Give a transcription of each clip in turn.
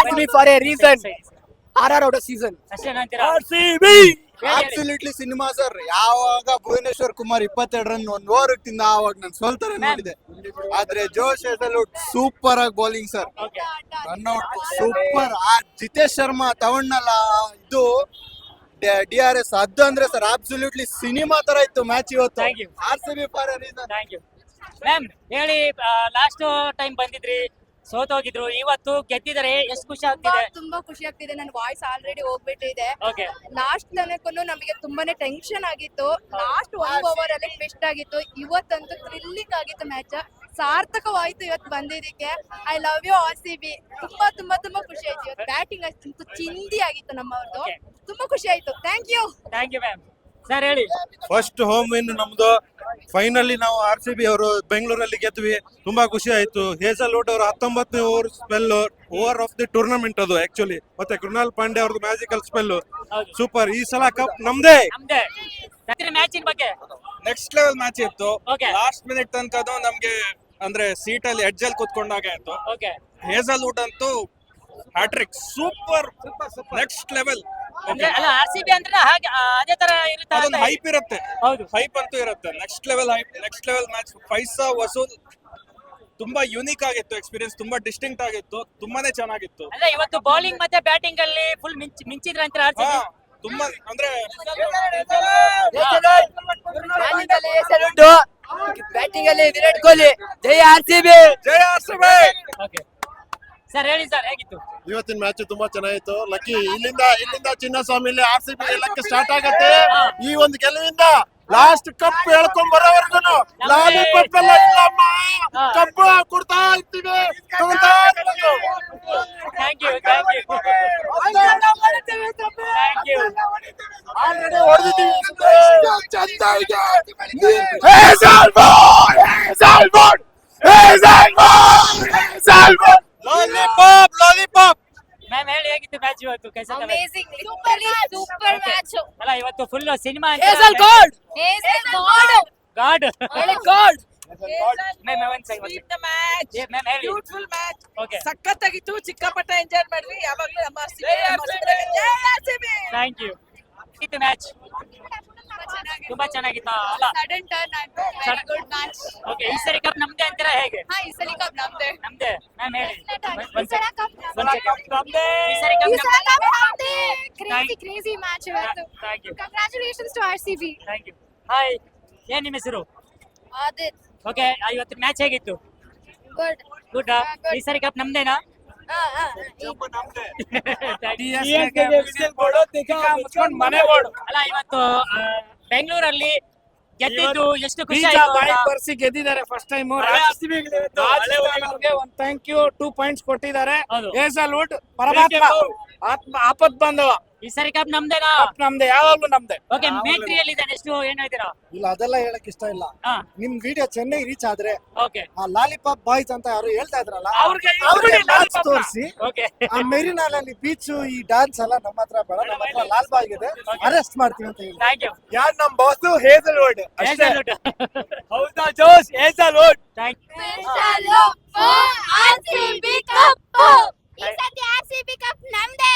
RCB for a reason. RR are out. Season. Absolutely cinema sir ಯಾವಾಗ ಭುವನೇಶ್ವರ್ ಕುಮಾರ್ ಇಪ್ಪತ್ತೆರಡು run ಒಂದ್ over ತಿಂದ ಆವಾಗ ನಾನು ಸೋಲ್ತಾರೆ ನೋಡಿದೆ ಆದ್ರೆ ಜೋಶ್ ಹೆಸಲುಟ್ ಸೂಪರ್ ಆಗಿ bowling sir run out super ಆ ಜಿತೇಶ್ ಶರ್ಮಾ ತಗೊಂಡಲ್ಲ ಇದು ಡಿ ಆರ್ ಎಸ್ ಅದು ಅಂದ್ರೆ ಸರ್ ಅಬ್ಸಲ್ಯೂಟ್ಲಿ ಸಿನಿಮಾ ತರ ಇತ್ತು ಮ್ಯಾಚ್ ಇವತ್ತು. Thank you. R C B for reason thank you ma'am ಹೇಳಿ ಲಾಸ್ಟ್ ಟೈಮ್ ಬಂದಿದ್ರಿ? ಸೋತೋಗಿದ್ರು. ಇವತ್ತು ಗೆದ್ದಿದ್ದಾರೆ ಎಷ್ಟು ಖುಷಿ ಆಗ್ತಿದೆ? ತುಂಬಾ ಖುಷಿ ಆಗ್ತಿದೆ. ನನ್ನ ವಾಯ್ಸ್ ಆಲ್ರೆಡಿ ಹೋಗ್ಬಿಟ್ಟಿದೆ. ಓಕೆ ಲಾಸ್ಟ್ ತನಕನು ನಮಗೆ ತುಂಬಾನೇ ಟೆನ್ಷನ್ ಆಗಿತ್ತು. ಲಾಸ್ಟ್ ಒನ್ ಓವರ್ ಅಲ್ಲಿ ಬೆಸ್ಟ್ ಆಗಿತ್ತು. ಇವತ್ತಂತೂ ಥ್ರಿಲ್ಲಿಂಗ್ ಆಗಿತ್ತು ಮ್ಯಾಚ್ ಸಾರ್ಥಕವಾಯ್ತು ಇವತ್ತು ಬಂದಿದ್ದಕ್ಕೆ. I love you R C B ತುಂಬಾ ತುಂಬಾ ತುಂಬಾ ಖುಷಿ ಆಯ್ತು ಇವತ್ತು. ಬ್ಯಾಟಿಂಗ್ ಅಷ್ಟು ಚಿಂದಿ ಆಗಿತ್ತು ನಮ್ಮವ್ರದ್ದು. ತುಂಬಾ ಖುಷಿ ಆಯ್ತು. Thank you thank you ma'am sir ಹೇಳಿ. ಫಸ್ಟ್ ಹೋಮ್ ವಿನ್ ನಮ್ದು. ಫೈನಲಿ ನಾವು ಆರ್ ಸಿ ಬಿ ಅವರು ಬೆಂಗಳೂರಲ್ಲಿ ಗೆದ್ವಿ. ತುಂಬಾ ಖುಷಿ ಆಯ್ತು. ಹೇಸಲ್ ವುಡ್ ಅವರು ಹತ್ತೊಂಬತ್ತನೇ over spell over of the tournament ಅದು ಆಕ್ಚುಲಿ ಮತ್ತೆ ಕೃಣಾಲ್ ಪಾಂಡೆ ಅವ್ರದ್ದು ಮ್ಯಾಜಿಕಲ್ ಸ್ಪೆಲ್ ಸೂಪರ್ ಈ ಸಲ ಕಪ್ ನಮ್ದೇ. ನಮ್ದೇ. ಮ್ಯಾಚಿನ ಬಗ್ಗೆ? ನೆಕ್ಸ್ಟ್ ಲೆವೆಲ್ ಮ್ಯಾಚ್ ಇತ್ತು. ಲಾಸ್ಟ್ ಮಿನಿಟ್ ತನಕ ಅದು ನಮ್ಗೆ ಅಂದ್ರೆ ಸೀಟ್ ಅಲ್ಲಿ ಎಡ್ಜ್ ಅಲ್ಲಿ ಕುತ್ಕೊಂಡಾಗ ಆಯ್ತು. ಓಕೆ ಹೇಸಲ್ ವುಡ್ ಅಂತೂ ಹ್ಯಾಟ್ರಿಕ್ ಸೂಪರ್ ನೆಕ್ಸ್ಟ್ ಲೆವೆಲ್ ಅಂದ್ರೆ ಅಲ್ಲ ಆರ್ ಸಿ ಬಿ ಅಂದ್ರೆ ಹಾಗೆ ಆ, ಅದೇ ತರ ಇರುತ್ತೆ ಅದೊಂದು ಅಂತ ಹೈಪ್ ಇರುತ್ತೆ. ಹೌದು. ಹೈಪ್ ಅಂತೂ ಇರುತ್ತೆ. Next level hype next level match ಪೈಸಾ ವಸೂಲ್ ತುಂಬಾ ಯುನೀಕ್ ಆಗಿತ್ತು ಎಕ್ಸ್ಪೀರಿಯನ್ಸ್ ತುಂಬಾ ಡಿಸ್ಟಿಂಕ್ಟ್ ಆಗಿತ್ತು ತುಂಬಾನೇ ಚೆನ್ನಾಗಿತ್ತು. ಅಂದ್ರೆ ಇವತ್ತು ಬೌಲಿಂಗ್ ಮತ್ತೆ ಬ್ಯಾಟಿಂಗ್ ಅಲ್ಲಿ ಫುಲ್ ಮಿಂಚ್ ಮಿಂಚಿದ್ರ ಅಂತ ಆರ್ ಸಿ ಹಾ ಬಿ ತುಂಬಾ ಅಂದ್ರೆ ಬ್ಯಾಟಿಂಗ್ ಅಲ್ಲಿ ವಿರಾಟ್ ಕೊಹ್ಲಿ. ಜೈ ಆರ್ ಸಿ ಬಿ ಜಯ ಆರ್ಸಿಬಿ ಓಕೆ ಸರ್ ಹೇಳಿ ಸರ್ ಹೇಗಿತ್ತು? ಇವತ್ತಿನ ಮ್ಯಾಚ್ ತುಂಬಾ ಚೆನ್ನಾಗಿತ್ತು. ಲಕ್ಕಿ ಇಲ್ಲಿಂದ ಇಲ್ಲಿಂದ ಚಿನ್ನಸ್ವಾಮಿ ಆರ್ ಸಿ ಬಿ ಗೆಲ್ಲಕ್ಕೆ ಸ್ಟಾರ್ಟ್ ಆಗತ್ತೆ. ಈ ಒಂದು ಗೆಲುವಿಂದ ಲಾಸ್ಟ್ ಕಪ್ ಹೇಳ್ಕೊಂಡ್ ಬರೋವರೆಗೂ ಲಾಲಿಪಾಪ್ ಎಲ್ಲ ಇಲ್ಲಮ್ಮ ಕಪ್ ಕೊಡ್ತಾ ಇರ್ತೀವಿ. ತಗೊಳ್ತಾ. Thank you thank you thank you already ಹೊಡೆದಿದ್ದೀವಿ ಚಂದ ಇದೆ ಲಾಲಿಪಾಪ್ ಲಾಲಿಪಾಪ್ ಮ್ಯಾಮ್ ಹೇಳಿ ಹೇಗಿತ್ತು ಮ್ಯಾಚ್ ಇವತ್ತು ಕೈಸ ಅಮೇಜಿಂಗ್ ಸೂಪರ್ ಸೂಪರ್ ಮ್ಯಾಚ್ ಅಲ್ಲ ಇವತ್ತು ಫುಲ್ ಸಿನಿಮಾ ಗೋಲ್ಡ್ ಗಾಡ್ ಹೇಳಿ ಗೋಲ್ಡ್ ಮ್ಯಾಮ್ ಒಂದ್ ಹೇಳಿ. ಬ್ಯೂಟಿಫುಲ್ ಮ್ಯಾಚ್ ಓಕೆ ಸಖತ್ತಾಗಿತ್ತು ಚಿಕ್ಕಪಟ್ಟ ಎಂಜಾಯ್ ಮಾಡ್ರಿ. ಯಾವಾಗ್ಲೂ ನಮ್ಮ RCB. ಥ್ಯಾಂಕ್ ಯು ಇದು ಮ್ಯಾಚ್ ತುಂಬಾ ಚೆನ್ನಾಗಿತ್ತಾ. ಅಲ್ಲ. ಸಡನ್ ಟರ್ನ್ ಆಯ್ತು. ವೆರಿ ಗುಡ್ ಮ್ಯಾಚ್ ಓಕೆ ಈ ಸರಿ ಕಪ್ ನಮ್ದೇ ಅಂತೀರಾ ಹೇಗೆ? ಹಾ ಈ ಸಲ ಕಪ್ ನಮ್ದೆ. ನಮ್ದೇ. ಮ್ಯಾಮ್ ಹೇಳಿ. ಈ ಸಲ cup ನಮ್ದೆ. ಈ ಸರಿ ಕಪ್ ಈ ಸಲ cup ನಮ್ದೆ. Thank- Crazy, crazy match ಇವತ್ತು. Thank you Congratulations to RCB. Thank you hi ಏನ್ ನಿಮ್ಮ ಹೆಸರು? ಆದಿತ್. ಓಕೆ ಇವತ್ತು ಮ್ಯಾಚ್ ಹೇಗಿತ್ತು? Good. Good Yeah, good. ಈ ಸರಿ ಕಪ್ ನಮ್ದೇನಾ? ಆ, ಆ, ಮನೆ ಓಡು. ಅಲ್ಲ ಇವತ್ತು ಆ, ಬೆಂಗಳೂರಲ್ಲಿ ಗೆದ್ದಿದ್ದು ಎಷ್ಟು ಖುಷಿ? ಬರ್ಸಿ ಗೆದ್ದಿದ್ದಾರೆ ಫಸ್ಟ್ ಟೈಮ್ ಒಂದು ಥ್ಯಾಂಕ್ ಯು ಟೂ ಪಾಯಿಂಟ್ಸ್ ಕೊಟ್ಟಿದ್ದಾರೆ. ಹೇಸಲ್ವುಡ್ ಪರಮಾತ್ಮ ಆತ್ಮ ಆಪತ್ ಬಂದವ ಈ ಸರಿ ಕಪ್ ನಮ್ದೇನಾ? ನಮ್ದೆ ಯಾವಾಗ್ಲೂ ನಮ್ದೆ. ಓಕೆ ಮೇತ್ರಿಯಲ್ಲಿ ಇದೆ ಎಷ್ಟು ಏನ್ ಹೇಳ್ತೀರಾ ಇಲ್ಲ ಅದೆಲ್ಲ ಹೇಳಕ್ ಇಷ್ಟ ಇಲ್ಲ. ಹಾ. ನಿಮ್ ವಿಡಿಯೋ ಚೆನ್ನೈ ರೀಚ್ ಆದ್ರೆ ಓಕೆ ಆ ಲಾಲಿಪಾಪ್ ಬಾಯ್ಸ್ ಅಂತ ಯಾರು ಹೇಳ್ತಾ ಇದ್ರಲ್ಲ ಅವ್ರಿಗೆ ಅವ್ರಿಗೆ ತೋರಿಸಿ. ಓಕೆ ಆ ಮೆರಿನಾಲಲ್ಲಿ ಬೀಚ್ ಈ ಡಾನ್ಸ್ ಎಲ್ಲ ನಮ್ಮ ಹತ್ರ ಬೇಡ ನಮ್ಮ ಹತ್ರ ಲಾಲ್ ಬಾಯ್ ಇದೆ. ಅರೆಸ್ಟ್ ಮಾಡ್ತೀವಿ ಅಂತ ಹೇಳಿ. ಥ್ಯಾಂಕ್ ಯು ಯಾರ್ ನಮ್ ಬಾಸ್ ಹೇಸಲ್ವುಡ್ ಹೇಸಲ್ವುಡ್ ಹೌದಾ Josh Hazlewood thank RCB cup. ಈ ಸತಿ RCB cup ನಮ್ದೆ.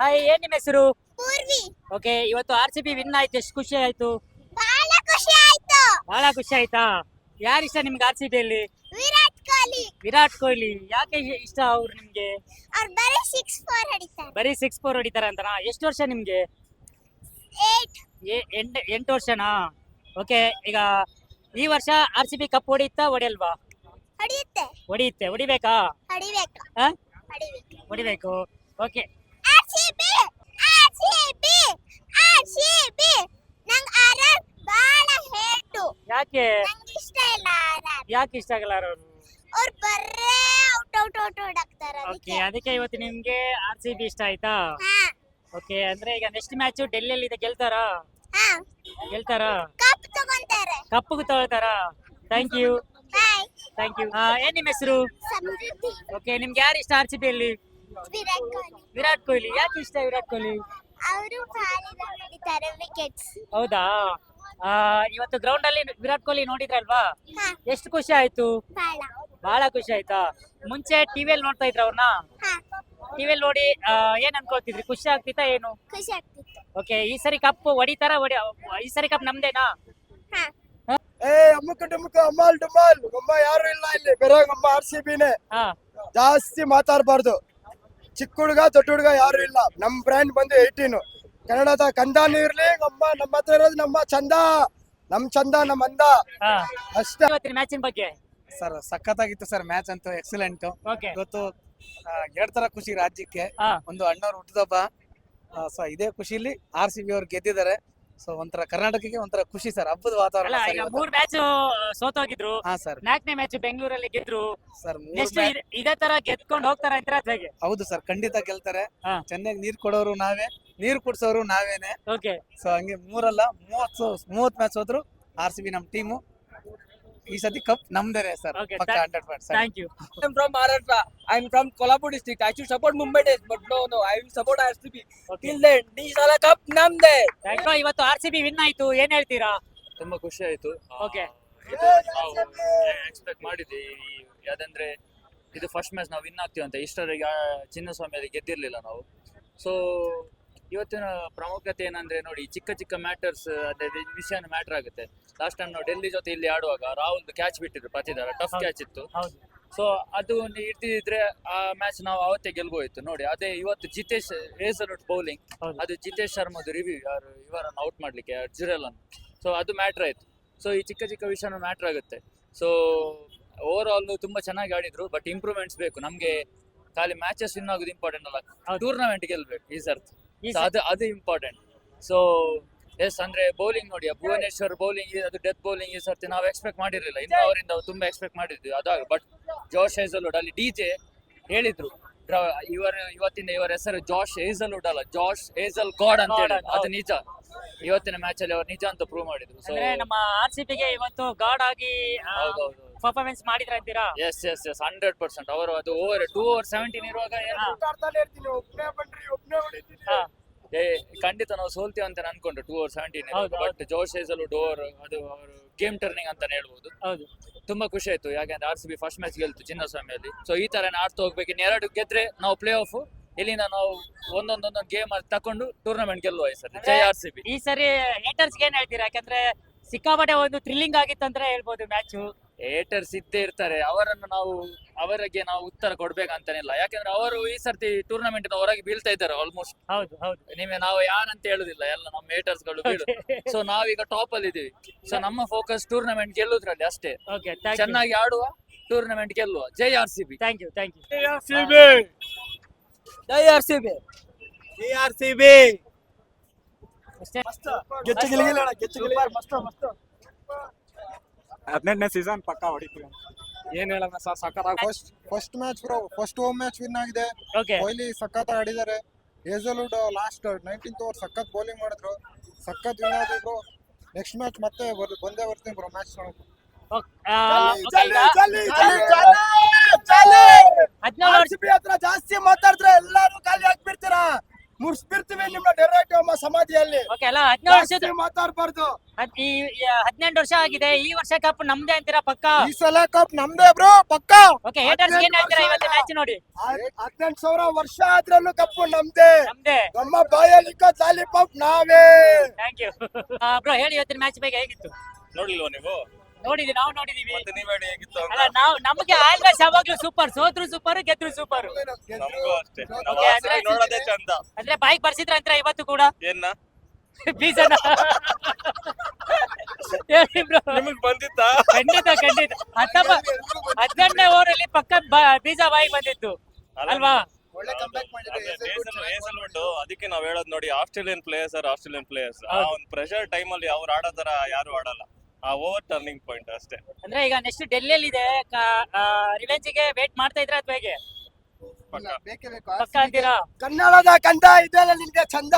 ಹಾಯ್ ಏನ್ ನಿಮ್ಮ ಹೆಸರು? ಪೂರ್ವಿ. ಓಕೆ ಇವತ್ತು ಆರ್ ಸಿ ಬಿ ವಿನ್ ಆಯ್ತು ಎಷ್ಟು ಖುಷಿ ಆಯ್ತು? ಬಹಳ ಖುಷಿ ಆಯ್ತು. ಬಹಳ ಖುಷಿ ಆಯ್ತಾ? ಯಾರು ಇಷ್ಟ ನಿಮ್ಗೆ ಆರ್ ಸಿ ಬಿ ಅಲ್ಲಿ? ವಿರಾಟ್ ಕೊಹ್ಲಿ. ವಿರಾಟ್ ಕೊಹ್ಲಿ. ಯಾಕೆ ಇಷ್ಟ ಅವ್ರು ನಿಮ್ಗೆ? ಅವ್ರು ಬರೀ ಸಿಕ್ಸ್ ಫೋರ್ ಹೊಡಿತಾರೆ. ಬರೀ ಸಿಕ್ಸ್ ಫೋರ್ ಹೊಡಿತಾರ ಅಂತನಾ? ಎಷ್ಟು ವರ್ಷ ನಿಮ್ಗೆ? ಏಟ್ ಎ- ಎಂಟ್ ಎಂಟು ವರ್ಷನಾ? ಓಕೆ ಈಗ ಈ ವರ್ಷ ಆರ್ ಸಿ ಬಿ ಕಪ್ ಹೊಡಿಯುತ್ತಾ ಹೊಡೆಯಲ್ವಾ? ಹೊಡಿಯುತ್ತೆ. ಹೊಡಿಯುತ್ತೆ. ಹೊಡಿಬೇಕಾ? ಹೊಡಿಬೇಕು. ಹೊಡಿಬೇಕು. ಹೊಡಿಬೇಕು. ಓಕೆ ಆರ್ಸಿಬಿ ಆರ್ಸಿಬಿ ನಂಗ್ ಆರ್ಆರ್ ಬಹಳ ಹೇಟು ಯಾಕೆ? ನಂಗೆ ಇಷ್ಟ ಇಲ್ಲ ಆರ್ಆರ್ ಯಾಕೆ ಇಷ್ಟ ಆಗಲ್ಲ ಅವರು ಅವ್ರು ಬರ್ರೇ ಔಟ್ ಔಟ್ ಔಟ್ ಔಟ್ ಆಗ್ತಾರೆ ಓಕೆ ಅದಕ್ಕೆ. ಅದಕ್ಕೆ ಇವತ್ತು ನಿಮ್ಗೆ ಆರ್ ಸಿ ಬಿ ಇಷ್ಟ ಆಯ್ತಾ? ಹಾ. ಓಕೆ ಅಂದ್ರೆ ಈಗ ನೆಕ್ಸ್ಟ್ ಮ್ಯಾಚ್ ಡೆಲ್ಲಿಯಲ್ಲಿ ಇದೆ ಗೆಲ್ತಾರಾ? ಹಾ. ಗೆಲ್ತಾರಾ? ಕಪ್ ತಗೊಂತಾರೆ. Cup ತಗೊಳ್ತಾರಾ? Thank you bye thank you ಏನ್ ನಿಮ್ಮ ಹೆಸರು? ಸಮೃದ್ಧಿ. ಓಕೆ ನಿಮ್ಗೆ ಯಾರು ಇಷ್ಟ ಆರ್ ಸಿ ಬಿ ಅಲ್ಲಿ? ವಿರಾಟ್ ಕೊಹ್ಲಿ. ವಿರಾಟ್ ಕೊಹ್ಲಿ. ಯಾಕೆ ಇಷ್ಟ ವಿರಾಟ್ ಕೊಹ್ಲಿ? ಅವರು ವಿಕೆಟ್ಸ್ ಹೌದಾ? ಆ, ಇವತ್ತು ಗ್ರೌಂಡ್ ಅಲ್ಲಿ ವಿರಾಟ್ ಕೊಹ್ಲಿ ನೋಡಿದ್ರಲ್ವಾ? ಹಾ. ಎಷ್ಟು ಖುಷಿ ಆಯ್ತು? ಬಹಳ ಬಹಳ ಖುಷಿ ಆಯ್ತಾ? ಮುಂಚೆ ಟಿವಿಯಲ್ಲಿ ನೋಡ್ತಾ ಇದ್ರ ಅವ್ರನ್ನ? ಹಾ. ಟಿವಿಯಲ್ಲಿ ನೋಡಿ ಆ, ಏನ್ ಅನ್ಕೊಳ್ತಿದ್ರಿ? ಖುಷಿ ಆಗ್ತಿತ್ತಾ ಏನು? ಖುಷಿ ಆಗ್ತಿತ್ತು. ಓಕೆ ಈ ಸರಿ ಕಪ್ ಹೊಡಿತಾರ? ಹೊಡಿ ಈ ಸರಿ ಕಪ್ ನಮ್ದೇನಾ? ಏ ಅಮ್ಮಾಲ್ ಅಮ್ಮ ಯಾರು ಇಲ್ಲ ಇಲ್ಲಿ. ಬೇರೆ ಅಮ್ಮ ಆರ್ ಸಿ ಬಿನೇ ಹಾ. ಜಾಸ್ತಿ ಮಾತಾಡಬಾರ್ದು. ಚಿಕ್ಕ ಹುಡುಗ ದೊಡ್ಡ ಹುಡುಗ ಯಾರು ಇಲ್ಲ. ನಮ್ ಬ್ರ್ಯಾಂಡ್ ಬಂದು ಏಯ್ಟೀನು ಕನ್ನಡದ ಕಂದಾನು ಇರ್ಲಿ ನಮ್ಮ ನಮ್ಮ ಹತ್ರ ಇರೋದು ನಮ್ಮ ಚಂದ. ನಮ್ ಚಂದ ನಮ್ ಅಂದ. ಅಷ್ಟೇ. ಮ್ಯಾಚಿನ ಬಗ್ಗೆ? ಸರ್ ಸಖತ್ತಾಗಿತ್ತು ಸರ್ ಮ್ಯಾಚ್ ಅಂತೂ ಎಕ್ಸಲೆಂಟ್ ಓಕೆ ಇವತ್ತು ಎರಡ್ ತರ ಖುಷಿ ರಾಜ್ಯಕ್ಕೆ. ಹಾ. ಒಂದು ಅಣ್ಣವ್ರ ಹುಟ್ಟಿದಬ್ಬ ಸೊ ಇದೇ ಖುಷಿಲಿ ಆರ್ ಸಿ ಬಿ ಅವ್ರು ಗೆದ್ದಿದ್ದಾರೆ. ಸೊ ಒಂಥರ ಕರ್ನಾಟಕಕ್ಕೆ ಒಂಥರ ಖುಷಿ ಸರ್ ಹಬ್ಬದ ಅಲ್ಲ ವಾತಾವರಣ ಈಗ ಮೂರ್ ಮ್ಯಾಚ್ ಸೋತೋಗಿದ್ರು. ಹಾ ಸರ್ ನಾಲ್ಕನೇ ಮ್ಯಾಚ್ ಬೆಂಗಳೂರಲ್ಲಿ ಗೆದ್ರು. ಸರ್ ಇದೆ ನೆಕ್ಸ್ಟ್ match- ಇದೇ ತರ ಗೆದ್ಕೊಂಡು ಹೋಗ್ತಾರ ಅಂತ ಹೇಗೆ? ಹೌದು ಸರ್ ಖಂಡಿತ ಗೆಲ್ತಾರೆ. ಹಾ. ಚೆನ್ನಾಗಿ ನೀರ್ ಕೊಡೋರು ನಾವೇ ನೀರ್ ಕುಡ್ಸೋರು ನಾವೇನೆ. ಓಕೆ ಸೊ ಹಂಗೆ ಮೂರಲ್ಲ ಮೂವತ್ತು ಮೂವತ್ ಮ್ಯಾಚ್ ಹೋದ್ರು ಆರ್ ಸಿ ಬಿ ನಮ್ ಟೀಮು ಈ ಸತಿ ಕಪ್ ನಮ್ದೇ ಸರ್ Okay, ಪಕ್ಕ thank- hundred percent thank you I'm from Maharashtra. I'm from Kolhapur district. I should support Mumbai Indians, but no, no. I will support RCB. Till then, ಈ ಸಲ cup ನಮ್ದೇ. Thank you ಇವತ್ತು R C B win ಆಯ್ತು. ಏನ್ ಹೇಳ್ತೀರಾ? ತುಂಬಾ ಖುಷಿ ಆಯ್ತು. ಓಕೆ ಎಕ್ಸ್ಪೆಕ್ಟ್ ಮಾಡಿದ್ವಿ. ಈ ಯಾದಂದ್ರೆ ಇದು ಫಸ್ಟ್ ಮ್ಯಾಚ್ ನಾವು ವಿನ್ ಆಗ್ತೀವಿ ಅಂತ. ಇಷ್ಟರಿಗೆ ಚಿನ್ನಸ್ವಾಮಿಯಲ್ಲಿ ಗೆದ್ದಿರ್ಲಿಲ್ಲ ನಾವು. ಸೊ ಇವತ್ತಿನ ಪ್ರಾಮುಖ್ಯತೆ ಏನಂದ್ರೆ ನೋಡಿ ಚಿಕ್ಕ ಚಿಕ್ಕ ಮ್ಯಾಟರ್ಸ್ ಅದೇ ವಿಷಯನ ಮ್ಯಾಟರ್ ಆಗುತ್ತೆ. ಲಾಸ್ಟ್ ಟೈಮ್ ನಾವು ಡೆಲ್ಲಿ ಜೊತೆ ಇಲ್ಲಿ ಆಡುವಾಗ ರಾಹುಲ್ ಕ್ಯಾಚ್ ಬಿಟ್ಟಿದ್ರು ಪತಿದಾರ ಟಫ್ ಕ್ಯಾಚ್ ಇತ್ತು. ಸೊ ಅದು ಹಿಡ್ದಿದ್ರೆ ಆ ಮ್ಯಾಚ್ ನಾವು ಅವತ್ತೇ ಗೆಲ್ಬೋಯ್ತು. ನೋಡಿ ಅದೇ ಇವತ್ತು ಜಿತೇಶ್ ರೇಸಲ್ಯೂಟ್ ಬೌಲಿಂಗ್ ಅದು ಜಿತೇಶ್ ಶರ್ಮದು ರಿವ್ಯೂ ಯಾರು ಇವರನ್ನು ಔಟ್ ಮಾಡ್ಲಿಕ್ಕೆ ಜುರೆಲ್ ಅನ್ನು ಸೊ ಅದು ಮ್ಯಾಟ್ರ್ ಆಯ್ತು. ಸೊ ಈ ಚಿಕ್ಕ ಚಿಕ್ಕ ವಿಷಯನೂ ಮ್ಯಾಟ್ರ್ ಆಗುತ್ತೆ. ಸೊ ಓವರ್ ಆಲ್ ತುಂಬಾ ಚೆನ್ನಾಗಿ ಆಡಿದ್ರು ಬಟ್ ಇಂಪ್ರೂವ್ಮೆಂಟ್ಸ್ ಬೇಕು. ನಮ್ಗೆ ಖಾಲಿ ಮ್ಯಾಚಸ್ ವಿನ್ ಆಗೋದು ಇಂಪಾರ್ಟೆಂಟ್ ಅಲ್ಲ. ಟೂರ್ನಮೆಂಟ್ ಗೆಲ್ಬೇಕು ಈ ಸರ್ತಿ. So ಅದು ಅದು ಇಂಪಾರ್ಟೆಂಟ್ ಸೊ ಎಸ್ ಅಂದ್ರೆ ಬೌಲಿಂಗ್ ನೋಡಿ ಆ ಭುವನೇಶ್ವರ್ ಬೌಲಿಂಗ್ ಅದು ಡೆತ್ ಬೌಲಿಂಗ್ ಈ ಸರ್ತಿ ನಾವು ಎಕ್ಸ್ಪೆಕ್ಟ್ ಮಾಡಿರಲಿಲ್ಲ. ಇನ್ನು ಅವರಿಂದ ತುಂಬಾ ಎಕ್ಸ್ಪೆಕ್ಟ್ ಮಾಡಿದ್ವಿ ಅದಾಗ. ಬಟ್ ಜೋಶ್ ಹೈಸಲ್ವುಡ್ ಅಲ್ಲಿ ಡಿ ಜೆ ಹೇಳಿದ್ರು. ಇವರ ಇವತ್ತಿನ ಇವರ ಹೆಸರು ಜಾಶ್ ಉಡ್ ಅಲ್ಲ ಜಾಶ್ ಏಜಲ್ ಗಾಡ್ ಅಂತ ಹೇಳಿ. ಅದು ನಿಜ. ಇವತ್ತಿನ ಮ್ಯಾಚ್ ಅಲ್ಲಿ ಅವರು ನಿಜ ಅಂತ ಪ್ರೂವ್ ಮಾಡಿದ್ರು. ಅಂದ್ರೆ ನಮ್ಮ ಆರ್ ಸಿ ಗೆ ಇವತ್ತು ಗಾಡ್ ಆಗಿ ಪರ್ಫಾರ್ಮೆನ್ಸ್ ಮಾಡಿದ್ರೆ ಅಂತೀರಾ? Yes yes yes hundred percent ಅವರು ಅದು ಓವರ್ ಟೂ ಓವರ್ ಸೆವೆಂಟೀನ್ ಇರುವಾಗ. ಏ ಖಂಡಿತ ನಾವು ಸೋಲ್ತೀವಿ ಅಂತ ಅನ್ಕೊಂಡು two over seventeen but Josh ಏಜಲ್ over ಅದು ಅವರು ಗೇಮ್ ಟರ್ನಿಂಗ್ ಅಂತಾನೆ ಹೇಳ್ಬೋದು. ಹೌದು. ತುಂಬಾ ಖುಷಿ ಆಯ್ತು. ಯಾಕಂದ್ರೆ R C B first match ಗೆಲ್ತು ಚಿನ್ನಸ್ವಾಮಿಯಲ್ಲಿ. ಸೊ ಈ ತರ ಆಡ್ತಾ ಹೋಗ್ಬೇಕು. ಇನ್ನು ಎರಡು ಗೆದ್ರೆ ನಾವು ಪ್ಲೇ ಆಫ್ ಇಲ್ಲಿಂದ ನಾವು ಒಂದೊಂದೊಂದೊಂದು ಗೇಮ್ ತಕೊಂಡು ಟೂರ್ನಮೆಂಟ್ ಗೆಲ್ಲುವ ಈ ಸರಿ. ಜೈ ಆರ್ ಸಿ ಬಿ ಈ ಸರಿ ಹೇಟರ್ಸ್ ಏನ್ ಹೇಳ್ತೀರಾ? ಯಾಕಂದ್ರೆ ಸಿಕ್ಕಾಪಟ್ಟೆ ಒಂದು ಥ್ರಿಲ್ಲಿಂಗ್ ಆಗಿತ್ತು ಅಂತ ಹೇಳ್ಬೋದು ಮ್ಯಾಚ್ ಏಟರ್ಸ್ ಇದ್ದೇ ಇರ್ತಾರೆ. ಅವರನ್ನು ನಾವು ಅವರಿಗೆ ನಾವು ಉತ್ತರ ಕೊಡ್ಬೇಕಂತಾನಿಲ್ಲ ಯಾಕಂದ್ರೆ ಅವರು ಈ ಸರ್ತಿ ಟೂರ್ನಮೆಂಟ್ ಹೊರಗೆ ಬೀಳ್ತಾ ಇದ್ದಾರೆ ಆಲ್ಮೋಸ್ಟ್ ಹೌದು ಹೌದು. ನೀವೇ ನಾವು ಯಾರಂತ ಹೇಳುದಿಲ್ಲ. ಎಲ್ಲ ನಮ್ಮ ಏಟರ್ಸ್ಗಳು ಬೀಳು. ಸೊ ನಾವೀಗ ಟಾಪ್ ಅಲ್ಲಿ ಇದೀವಿ. ಸೊ ನಮ್ಮ ಫೋಕಸ್ ಟೂರ್ನಮೆಂಟ್ ಗೆಲ್ಲುದ್ರಲ್ಲಿ ಅಷ್ಟೇ. ಓಕೆ ಥ್ಯಾಂಕ್ ಯು ಚೆನ್ನಾಗಿ ಆಡುವ ಟೂರ್ನಮೆಂಟ್ ಗೆಲ್ಲುವ. ಜೈ R C B thank you thank you Jai R C B R C B Jai R C B ಗೆಚ್ಚ ಗಿಲಿಗಿಲ್ಲ ಮಸ್ತ್ ಮಸ್ತ್. ಹದಿನೆಂಟನೇ ಸೀಸನ್ ಪಕ್ಕ ಹೊಡಿತೀವಿ ಏನ್ ಹೇಳೋಣ ಸರ್ ಸಖತ್ first first match bro first home match win ಆಗಿದೆ. ಓಕೆ ಕೊಹ್ಲಿ ಸಖತ್ ಆಡಿದ್ದಾರೆ. ಏಜಲ್ವುಡ್ ಲಾಸ್ಟ್ ನೈನ್ಟೀನ್ ಓವರ್ ಸಖತ್ ಬೌಲಿಂಗ್ ಮಾಡಿದ್ರು. ಸಖತ್ ವಿನ್ ಆದ್ರು ಬ್ರೋ ನೆಕ್ಸ್ಟ್ ಮ್ಯಾಚ್ ಮತ್ತೆ ಬರ್- ಬಂದೇ ಬರ್ತೀನಿ ಬ್ರೋ ಮ್ಯಾಚ್ ಹದಿನೇಳು ವರ್ಷ ಹತ್ರ ಜಾಸ್ತಿ ಮಾತಾಡಿದ್ರೆ ಎಲ್ಲಾರು ಖಾಲಿ ಹಾಕ್ಬಿಡ್ತೀರಾ ಮುರ್ಸ್ಬಿಡ್ತೀವಿ ನಿಮ್ಮ ಡೈರೆಕ್ಟ್ ಅಮ್ಮ ಸಮಾಧಿಯಲ್ಲಿ. ಓಕೆ ಅಲ್ಲ ಹದಿನೇಳು ವರ್ಷದ ಜಾಸ್ತಿ ಮಾತಾಡ್ಬಾರ್ದು. ಹದ್- ಈ ಹದಿನೆಂಟು ವರ್ಷ ಆಗಿದೆ ಈ ವರ್ಷ ಕಪ್ ನಮ್ದೇ ಅಂತೀರಾ ಪಕ್ಕ? ಈ ಸಲ ಕಪ್ ನಮ್ದೇ ಬ್ರೋ ಪಕ್ಕ. ಓಕೆ ಹೇಟರ್ಸ್ ಏನ್ ಹೇಳ್ತೀರಾ ಇವತ್ತು ಮ್ಯಾಚ್ ನೋಡಿ? ಹದಿನೆಂಟು ಸಾವಿರ ವರ್ಷ ಆದ್ರಲ್ಲೂ ಕಪ್ ನಮ್ದೇ. ನಮ್ದೇ. ನಮ್ಮ ಬಾಯಲ್ಲಿ ಲಾಲಿಪಾಪ್ ನಾವೇ. ಥ್ಯಾಂಕ್ ಯು ಬ್ರೋ ಹೇಳಿ ಇವತ್ತಿನ ಮ್ಯಾಚ್ ಬಗ್ಗೆ ಹೇಗಿತ್ತು? ನೋಡ್ಲಿಲ್ವಾ ನೀವು? ನೋಡಿದ್ವಿ ನಾವು ನೋಡಿದೀವಿ. ಮತ್ತೆ ನೀವ್ ಹೇಳಿ ಹೇಗಿತ್ತು ಅಂತ. ಅಲ್ಲ ನಾವು ನಮಗೆ ಆಲ್ವೇಸ್ ಯಾವಾಗ್ಲೂ ಸೂಪರ್ ಸೋತ್ರು ಸೂಪರ್ ಗೆದ್ರು ಸೂಪರ್ ನಮಗೂ ಅಷ್ಟೇ. ನಾವು Okay, ನೋಡೋದೇ ಚಂದ. ಅಂದ್ರೆ ಬೈಕ್ ಬರ್ಸಿದ್ರ ಅಂತ ಇವತ್ತು ಕೂಡ? ಏನ್ನ ಬೀಜನ ಹೇಳಿ ಬ್ರೋ ನಿಮಗ್ ಬಂದಿತ್ತಾ? ಖಂಡಿತ ಖಂಡಿತ. ಹತ್ತೊಂಬ ಹದಿನೆಂಟನೇ ಓವರ್ ಅಲ್ಲಿ ಪಕ್ಕ ಬ- ಬೀಜ ಬಾಯಿ ಬಂದಿತ್ತು. ಅಲ್ವಾ? ಒಳ್ಳೆ ಕಂಬ್ಯಾಕ್ ಮಾಡಿದ್ರು ಅದಕ್ಕೆ ನಾವ್ ಹೇಳೋದ್ ನೋಡಿ Australian players are Australian players ಆ ಹೌದು. ಒಂದು ಪ್ರೆಷರ್ ಟೈಮ್ ಅಲ್ಲಿ ಅವ್ರು ಆಡೋ ತರ ಯಾರು ಆಡಲ್ಲ. ಆ ಓವರ್ ಟರ್ನಿಂಗ್ ಪಾಯಿಂಟ್ ಅಷ್ಟೇ. ಅಂದ್ರೆ ಈಗ ನೆಕ್ಸ್ಟ್ ಡೆಲ್ಲಿಯಲ್ಲಿ ಇದೆ ರಿವೆಂಜ್ಗೆ ವೇಟ್ ಮಾಡ್ತಾ ಇದ್ರ ಅಥವಾ ಹೇಗೆ? ಬೇಕೇ ಬೇಕು. ಪಕ್ಕ ಅಂತೀರಾ? ಕನ್ನಡದ ಕಂದ ಇದೆಲ್ಲ ನಿಮ್ಗೆ ಚಂದ?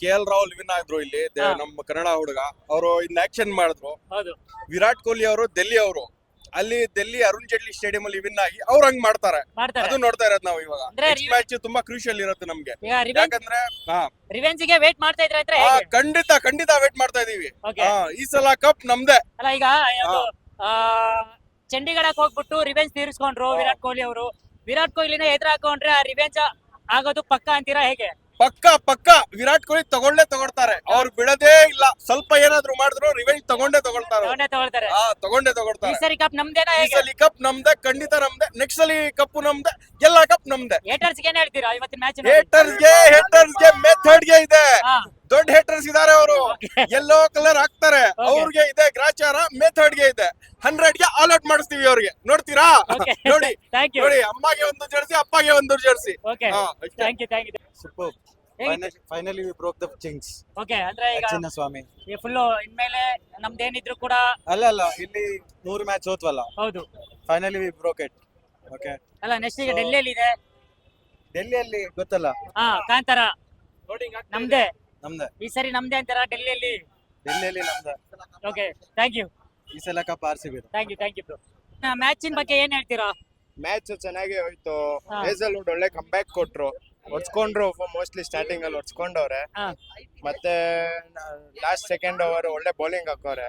ಕೆ ಎಲ್ ರಾಹುಲ್ ವಿನ್ ಆದ್ರು ಇಲ್ಲಿ ದೆ-. ನಮ್ಮ ಕನ್ನಡ ಹುಡುಗ. ಅವರು ಇನ್ ಆಕ್ಷನ್ ಮಾಡಿದ್ರು. ಹೌದು. ವಿರಾಟ್ ಕೊಹ್ಲಿ ಅವರು ಡೆಲ್ಲಿ ಅವರು. ಅಲ್ಲಿ ಡೆಲ್ಲಿ ಅರುಣ್ ಜೇಟ್ಲಿ ಸ್ಟೇಡಿಯಂ ಅಲ್ಲಿ ವಿನ್ ಆಗಿ ಅವ್ರು ಹಂಗ್ ಮಾಡ್ತಾರೆ. ಮಾಡ್ತಾರೆ. ಅದು ನೋಡ್ತಾ ಇರೋದು ನಾವು ಇವಾಗ. ಅಂದ್ರೆ ನೆಕ್ಸ್ಟ್ ಮ್ಯಾಚ್ ತುಂಬಾ ಕ್ರೂಷಿಯಲ್ ಇರುತ್ತೆ ನಮ್ಗೆ. ಈಗ ರಿವೆಂಜ್ ಯಾಕಂದ್ರೆ ಹಾ. ರಿವೆಂಜ್ಗೆ ವೇಟ್ ಮಾಡ್ತಾ ಇದ್ರ ಅಂದ್ರೆ ಹೇಗೆ? ಖಂಡಿತ ಖಂಡಿತ ವೇಟ್ ಮಾಡ್ತಾ ಇದೀವಿ. ಹಾ, ಈ ಸಲ ಕಪ್ ನಮ್ದೇ. ಅಲ್ಲ ಈಗ ಆ, ಚಂಡೀಗಢಕ್ಕೆ ಹೋಗ್ಬಿಟ್ಟು ರಿವೆಂಜ್ ತೀರಿಸ್ಕೊಂಡ್ರು ವಿರಾಟ್ ಕೊಹ್ಲಿ ಅವರು. ವಿರಾಟ್ ಕೊಹ್ಲಿನ ಎದುರು ಹಾಕೊಂಡ್ರೆ ಆ ರಿವೆಂಜ್ ಆಗೋದು ಪಕ್ಕ ಅಂತೀರಾ ಹೇಗೆ? ಪಕ್ಕ ಪಕ್ಕ ವಿರಾಟ್ ಕೊಹ್ಲಿ ತಗೊಂಡೇ ತಗೊಳ್ತಾರೆ. ಅವ್ರು ಬಿಡದೇ ಇಲ್ಲ. ಸ್ವಲ್ಪ ಏನಾದ್ರು ಮಾಡಿದ್ರು ರಿವೆಂಜ್ ತಗೊಂಡೇ ತಗೊಳ್ತಾರೆ ತಗೊಂಡೇ ತಗೊಳ್ತಾರೆ. ಆ ತಗೊಂಡೇ ಈ ತಗೊಳ್ತಾರೆ ಸರಿ ಕಪ್ ನಮ್ದೇನಾ ಈ ಹೇಗೆ? ಸಲ ಕಪ್ ನಮ್ದೆ ಖಂಡಿತ ನಮ್ದೆ. ನೆಕ್ಸ್ಟ್ ಸಲಿ ಕಪ್ ನಮ್ದೆ ಎಲ್ಲ ಕಪ್ ನಮ್ದೆ. ಏಟರ್ಸ್ ಏನ್ ಹೇಳ್ತೀರಾ? ಇವತ್ತಿನ ಮ್ಯಾಚ್ ಹೇಟರ್ಸ್ಗೆ ಹೇಟರ್ಸ್ಗೆ ಮೆಥಡ್ಗೆ ಇದೆ. ಹಾ. ದೊಡ್ಡ ಹೇಟರ್ಸ್ ಇದಾರೆ ಅವರು. ಎಲ್ಲೋ ಕಲರ್ ಹಾಕ್ತಾರೆ. ಅವ್ರಿಗೆ ಇದೆ ಗ್ರಾಚಾರ ಮೆಥಡ್ಗೆ ಇದೆ. ಹಂಡ್ರೆಡ್ಗೆ ಆಲ್ ಔಟ್ ಮಾಡಿಸ್ತೀವಿ ಅವ್ರಿಗೆ. ನೋಡ್ತೀರಾ? Okay. ನೋಡಿ ನೋಡಿ ಅಮ್ಮಗೆ ಒಂದು ಜರ್ಸಿ ಅಪ್ಪಗೆ ಒಂದು ಜರ್ಸಿ ಓಕೆ ಹಾ, ಅಷ್ಟೇ. Thank you thank you super finally we broke the jinx okay ಅಂದ್ರೆ ಈಗ ಸ್ವಾಮಿ. ಈ ಫುಲ್ ಇನ್ಮೇಲೆ ನಮ್ದೇನಿದ್ರು ಕೂಡ ಅಲ್ಲ ಅಲ್ಲ ಇಲ್ಲಿ ಮೂರು ಮ್ಯಾಚ್ ಹೋತ್ವಲ್ಲ ಹೌದು. Finally we broke it okay ಅಲ್ಲ ನೆಕ್ಸ್ಟ್ ಈಗ ಡೆಲ್ಲಿಯಲ್ಲಿ ಇದೆ. ಡೆಲ್ಲಿಯಲ್ಲಿ ಗೊತ್ತಲ್ಲ? ಹಾ ಕಾಂತಾರ. ನಮ್ದೇ. ನಮ್ದೆ. ಈ ಸರಿ ನಮ್ದೇ ಅಂತಾರ ಡೆಲ್ಲಿಯಲ್ಲಿ? ಡೆಲ್ಲಿಯಲ್ಲಿ ನಮ್ದೇ. ಓಕೆ ಥ್ಯಾಂಕ್ ಯು ಈ ಸಲ cup R C B thank you thank you bro ಮ್ಯಾಚಿನ ಬಗ್ಗೆ ಏನ್ ಹೇಳ್ತೀರಾ? ಮ್ಯಾಚ್ ಚೆನ್ನಾಗಿ ಹೋಯ್ತು. ಹೇಸಲ್ ಹೇಸಲ್ವುಡ್ ಒಳ್ಳೆ ಕಂಬ್ಯಾಕ್ ಕೊಟ್ರು. ಹೊಡ್ಸ್ಕೊಂಡ್ರು ಮೋಸ್ಟ್ಲಿ ಸ್ಟಾರ್ಟಿಂಗ್ ಅಲ್ಲಿ ಹೊಡ್ಸ್ಕೊಂಡವ್ರೆ ಮತ್ತೆ ಲಾಸ್ಟ್ ಸೆಕೆಂಡ್ ಓವರ್ ಒಳ್ಳೆ ಬೌಲಿಂಗ್ ಹಾಕೋರೆ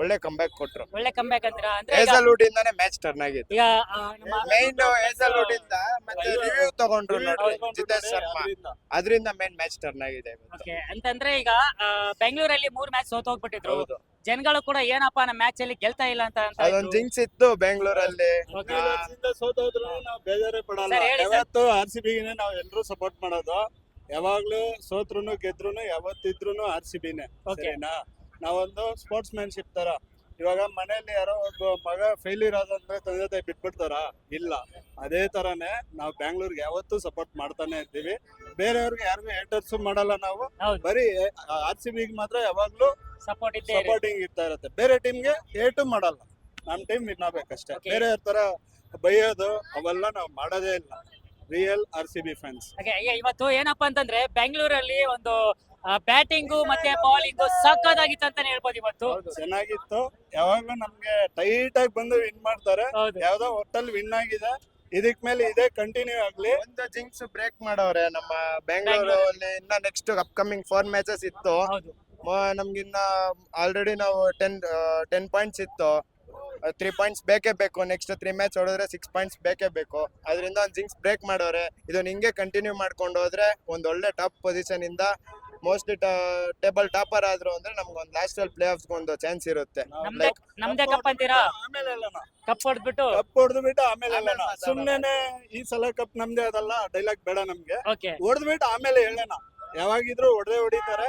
ಒಳ್ಳೆ ಕಂಬ್ಯಾಕ್ ಕೊಟ್ರು. ಒಳ್ಳೆ ಕಂಬ್ಯಾಕ್ ಅಂದ್ರ ಹೇಸಲ್ವುಡ್ ಇಂದಾನೆ ಮ್ಯಾಚ್ ಟರ್ನ್ ಆಗಿತ್ತು. ಈಗ ಮೈನ್ ಹೇಸಲ್ವುಡ್ ಇಂದ ಮತ್ತೆ ರಿವ್ಯೂ ತಗೊಂಡ್ರು ನೋಡ್ರಿ ಜಿತೇಶ್ ಶರ್ಮಾ. ಅದರಿಂದ. ಮೇನ್ ಮ್ಯಾಚ್ ಟರ್ನ್ ಆಗಿದೆ. ಓಕೆ ಅಂತಂದ್ರೆ ಈಗ ಬೆಂಗಳೂರಲ್ಲಿ ಮೂರ್ ಮ್ಯಾಚ್ ಸೋತ್ ಹೋಗ್ಬಿಟ್ಟಿದ್ರು ಹೌದು. ಜನಗಳು ಕೂಡ ಏನಪ್ಪಾ ನಮ್ಮ ಮ್ಯಾಚ್ ಅಲ್ಲಿ ಗೆಲ್ತಾ ಇಲ್ಲ ಅಂತ ಅಂತ ಅದೊಂದ್ ಇದ್ರು. ಜಿಂಕ್ಸ್ ಇತ್ತು ಬೆಂಗಳೂರಲ್ಲಿ Okay. ಸೋತೋದ್ರು ನಾವು ಬೇಜಾರೇ ಪಡಲ್ಲ ಸರ್, ಹೇಳಿ ಸರ್. ಯಾವತ್ತು ಆರ್ ಸಿ ಬಿಗೆ ನಾವು ಎಲ್ಲರೂ ಸಪೋರ್ಟ್ ಮಾಡೋದು ಯಾವಾಗ್ಲೂ ಸೋತ್ರುನು ಗೆದ್ರುನು ಯಾವತ್ತಿದ್ರುನು ಆರ್ ಸಿ ಬಿನೇ Okay. ಸರಿನಾ ನಾವೊಂದು ಸ್ಪೋರ್ಟ್ಸ್ ಮ್ಯಾನ್ಶಿಪ್ ತರ ಇವಾಗ ಮನೆಯಲ್ಲಿ ಯಾರೋ ಒಬ್ಬ ಮಗ ಫೇಲ್ಯೂರ್ ಆದಂದ್ರೆ ತಂದೆ ತಾಯಿ ಬಿಟ್ಬಿಡ್ತಾರ? ಇಲ್ಲ. ಅದೇ ತರನೇ ನಾವು ಬ್ಯಾಂಗ್ಳೂರ್ಗೆ ಯಾವತ್ತೂ ಸಪೋರ್ಟ್ ಮಾಡ್ತಾನೆ ಇರ್ತೀವಿ ಬೇರೆಯವ್ರಿಗೆ ಯಾರಿಗೂ ಹೇಟರ್ಸ್ ಮಾಡಲ್ಲ ನಾವು. ಹೌದು. ಬರೀ ಆರ್ ಸಿ ಬಿಗೆ ಮಾತ್ರ ಯಾವಾಗ್ಲೂ ಸಪೋರ್ಟ್ ಇದ್ದೇ. ಸಪೋರ್ಟಿಂಗ್ ಇರ್ತಾ ಇರುತ್ತೆ. ಬೇರೆ ಟೀಮ್ಗೆ ಏಟು ಮಾಡಲ್ಲ. ನಮ್ ಟೀಮ್ ವಿನ್ ಆಗ್ಬೇಕಷ್ಟೇ Okay. ಬೇರೆ ತರ ಬೈಯೋದು ಅವೆಲ್ಲ ನಾವು ಮಾಡೋದೇ ಇಲ್ಲ. Real R C B fans ಇವತ್ತು ಏನಪ್ಪಾ ಅಂತಂದ್ರೆ ಬೆಂಗಳೂರಲ್ಲಿ ಒಂದು ಬ್ಯಾಟಿಂಗು ಮತ್ತೆ ಬೌಲಿಂಗ್ ಸಕ್ಕದಾಗಿತ್ತು ಅಂತಾನೆ ಹೇಳ್ಬೋದು ಇವತ್ತು. ಚೆನ್ನಾಗಿತ್ತು. ಯಾವಾಗ್ಲೂ ನಮ್ಗೆ ಟೈಟ್ ಆಗಿ ಬಂದು ವಿನ್ ಮಾಡ್ತಾರೆ. ಹೌದು. ಯಾವ್ದೋ ಹೋಟೆಲ್ ವಿನ್ ಆಗಿದೆ. ಇದಕ್ ಮೇಲೆ ಇದೇ ಕಂಟಿನ್ಯೂ ಆಗ್ಲಿ. ಒಂದು ಜಿಂಕ್ಸ್ ಬ್ರೇಕ್ ಮಾಡವ್ರೆ ನಮ್ಮ ಬೆಂಗಳೂರು ಅಲ್ಲಿ ಇನ್ನ ನೆಕ್ಸ್ಟ್ ಅಪ್ಕಮಿಂಗ್ ಫೋರ್ ಮ್ಯಾಚಸ್ ಇತ್ತು. ಹೌದು. ಮ- ನಮ್ಗಿನ್ನ ಆಲ್ರೆಡಿ ನಾವು ಟೆನ್ ಟೆನ್ ಪಾಯಿಂಟ್ಸ್ ಇತ್ತು. ತ್ರೀ ಪಾಯಿಂಟ್ಸ್ ಬೇಕೇ ಬೇಕು. ನೆಕ್ಸ್ಟ್ ತ್ರೀ ಮ್ಯಾಚ್ ಹೊಡೆದ್ರೆ ಸಿಕ್ಸ್ ಪಾಯಿಂಟ್ಸ್ ಬೇಕೇ ಬೇಕು. ಅದರಿಂದ ಒಂದು ಜಿಂಕ್ಸ್ ಬ್ರೇಕ್ ಮಾಡೋರೆ ಇದನ್ನ ಹಿಂಗೆ ಕಂಟಿನ್ಯೂ ಮಾಡ್ಕೊಂಡು ಹೋದ್ರೆ ಒಂದ್ ಒಳ್ಳೆ ಟಾಪ್ ಪೊಸಿಷನ್ ಇಂದ ಮೋಸ್ಟ್ಲಿ ಟೇಬಲ್ ಟಾಪರ್ ಆದ್ರು ಅಂದ್ರೆ ನಮ್ಗೆ ಒಂದು ಲಾಸ್ಟ್ ಅಲ್ಲಿ ಪ್ಲೇ ಆಫ್ಸ್ ಒಂದು ಚಾನ್ಸ್ ಇರುತ್ತೆ. ನಮ್ದೇ ನಮ್ದೇ ಕಪ್ ಅಂತೀರಾ? ಆಮೇಲೆ ಎಲ್ಲನ ಕಪ್ ಹೊಡೆದ್ಬಿಟ್ಟು? ಕಪ್ ಹೊಡೆದು ಬಿಟ್ಟು ಆಮೇಲೆ ಸುಮ್ಮನೆ ಎಲ್ಲನ ಈ ಸಲ ಕಪ್ ನಮ್ದೇ ಅದಲ್ಲ ಡೈಲಾಗ್ ಬೇಡ ನಮ್ಗೆ. ಓಕೆ ಹೊಡೆದ್ಬಿಟ್ಟು ಆಮೇಲೆ ಹೇಳೋಣ ಯಾವಾಗಿದ್ರು ಹೊಡೆದೇ ಹೊಡಿತಾರೆ.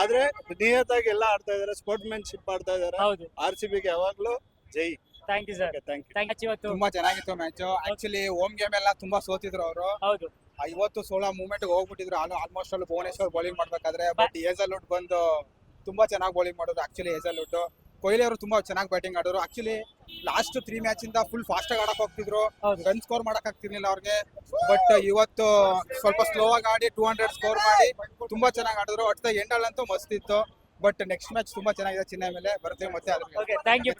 ಆದ್ರೆ ನಿಯತ್ತಾಗಿ ಎಲ್ಲ ಆಡ್ತಾ ಇದಾರೆ ಸ್ಪೋರ್ಟ್ಮನ್ ಶಿಪ್ ಆಡ್ತಾ ಇದಾರೆ. ಹೌದು. ಆರ್ ಸಿ ಬಿಗೆ ಯಾವಾಗ್ಲೂ ಜೈ. Thank you sir thank you thank you ಇವತ್ತು ತುಂಬಾ ಚೆನ್ನಾಗಿತ್ತು ಮ್ಯಾಚ್ ಆಕ್ಚುಲಿ ಹೋಮ್ ಗೇಮ್ ಎಲ್ಲ ತುಂಬಾ ಸೋತಿದ್ರು ಅವರು. ಹೌದು. ಇವತ್ತು ಸೋಳ ಮೂಮೆಂಟ್ ಹೋಗ್ಬಿಟ್ಟಿದ್ರು. ಆಲ್ಮೋಸ್ಟ್ ಅಲ್ಲಿ ಭುವನೇಶ್ವರ್ ಬೌಲಿಂಗ್ ಮಾಡ್ಬೇಕಾದ್ರೆ ಬಟ್ ಹೇಸಲ್ವುಡ್ ಬಂದು ತುಂಬಾ ಚೆನ್ನಾಗಿ ಬೌಲಿಂಗ್ ಮಾಡಿದ್ರು ಆಕ್ಚುಲಿ ಹೇಸಲ್ವುಡ್ ಕೊಹ್ಲಿ ಅವರು ತುಂಬಾ ಚೆನ್ನಾಗಿ ಬ್ಯಾಟಿಂಗ್ ಆಡೋರು ಆಕ್ಚುಲಿ ಲಾಸ್ಟ್ ತ್ರೀ ಮ್ಯಾಚ್ ಇಂದ ಫುಲ್ ಫಾಸ್ಟ್ ಆಗಿ ಆಡಕ್ ಹೋಗ್ತಿದ್ರು. ರನ್ ಸ್ಕೋರ್ ಮಾಡಕ್ ಆಗ್ತಿರ್ಲಿಲ್ಲ ಅವ್ರಿಗೆ. ಬಟ್ ಇವತ್ತು ಸ್ವಲ್ಪ ಸ್ಲೋ ಆಗಿ ಆಡಿ ಟೂ ಹಂಡ್ರೆಡ್ ಸ್ಕೋರ್ ಮಾಡಿ ತುಂಬಾ ಚೆನ್ನಾಗಿ ಆಡಿದ್ರು. ಅಟ್ ದ ಎಂಡ್ ಅಲ್ಲಂತೂ ಮಸ್ತ್ ಇತ್ತು. ಬಟ್ ನೆಕ್ಸ್ಟ್ ಮ್ಯಾಚ್ ತುಂಬಾ ಚೆನ್ನಾಗಿದೆ ಚೆನ್ನೈ ಮೇಲೆ. ಬರ್ತೀವಿ ಮತ್ತೆ ಓಕೆ ಥ್ಯಾಂಕ್ ಯು